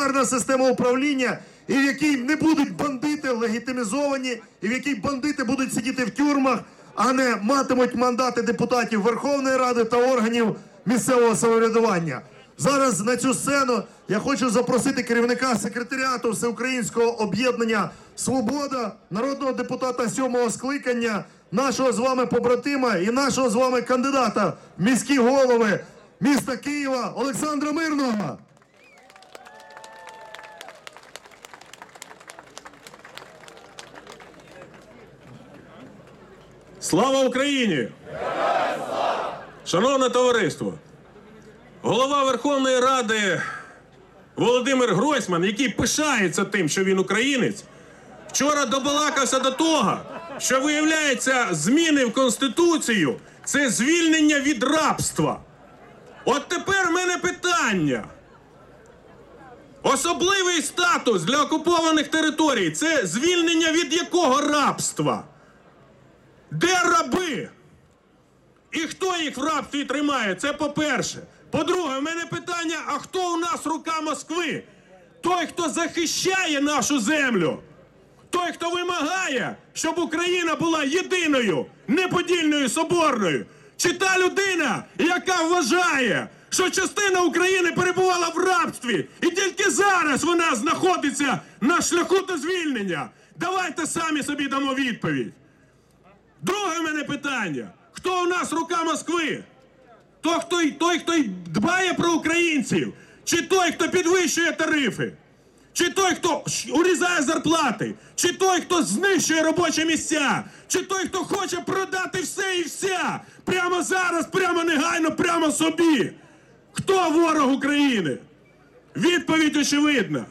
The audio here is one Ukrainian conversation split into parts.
авторитарна система управління, і в якій не будуть бандити легітимізовані, і в якій бандити будуть сидіти в тюрмах, а не матимуть мандати депутатів Верховної Ради та органів місцевого самоврядування. Зараз на цю сцену я хочу запросити керівника секретаріату Всеукраїнського об'єднання Свобода, народного депутата сьомого скликання, нашого з вами побратима і нашого з вами кандидата в міські голови міста Києва Олександра Мирного. Слава Україні! Шановне товариство! Голова Верховної Ради Володимир Гройсман, який пишається тим, що він українець, вчора добалакався до того, що виявляється, зміни в Конституцію це звільнення від рабства. От тепер в мене питання. Особливий статус для окупованих територій це звільнення від якого рабства? Де раби? І хто їх в рабстві тримає? Це по-перше. По-друге, в мене питання: а хто у нас рука Москви? Той, хто захищає нашу землю, той, хто вимагає, щоб Україна була єдиною, неподільною, соборною. Чи та людина, яка вважає, що частина України перебувала в рабстві, і тільки зараз вона знаходиться на шляху до звільнення? Давайте самі собі дамо відповідь. Друге мене питання: хто у нас рука Москви? То, хто, той, хто дбає про українців, чи той, хто підвищує тарифи, чи той, хто урізає зарплати, чи той, хто знищує робочі місця, чи той, хто хоче продати все і вся прямо зараз, прямо негайно, прямо собі. Хто ворог України? Відповідь очевидна.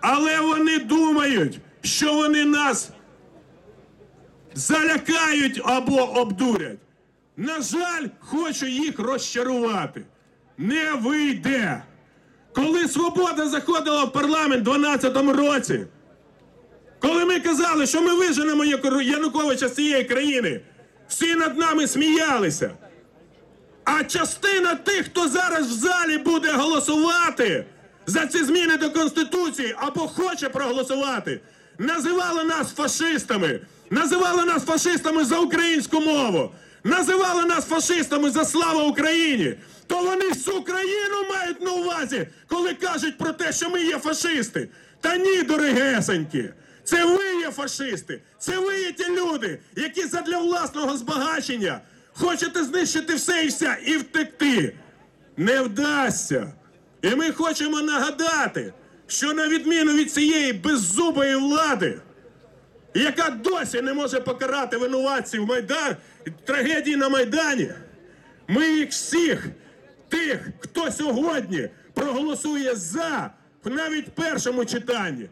Але вони думають, що вони нас залякають або обдурять. На жаль, хочу їх розчарувати. Не вийде. Коли свобода заходила в парламент у 12-му році, коли ми казали, що ми виженемо Януковича з цієї країни, всі над нами сміялися. А частина тих, хто зараз в залі буде голосувати за ці зміни до Конституції або хоче проголосувати, називали нас фашистами, називали нас фашистами за українську мову, називали нас фашистами за слава Україні. То вони всю країну мають на увазі, коли кажуть про те, що ми є фашисти. Та ні, дорогесенькі. Це ви є фашисти, це ви є ті люди, які задля власного збагачення хочете знищити все і вся і втекти. Не вдасться. І ми хочемо нагадати, що на відміну від цієї беззубої влади, яка досі не може покарати винуватців Майдан, трагедії на Майдані, ми їх всіх, тих, хто сьогодні проголосує за навіть першому читанні,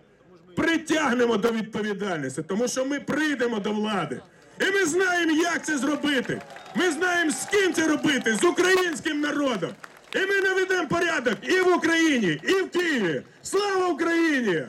притягнемо до відповідальності, тому що ми прийдемо до влади. І ми знаємо, як це зробити. Ми знаємо, з ким це робити, з українським народом. І ми наведемо порядок і в Україні, і в Києві. Слава Україні!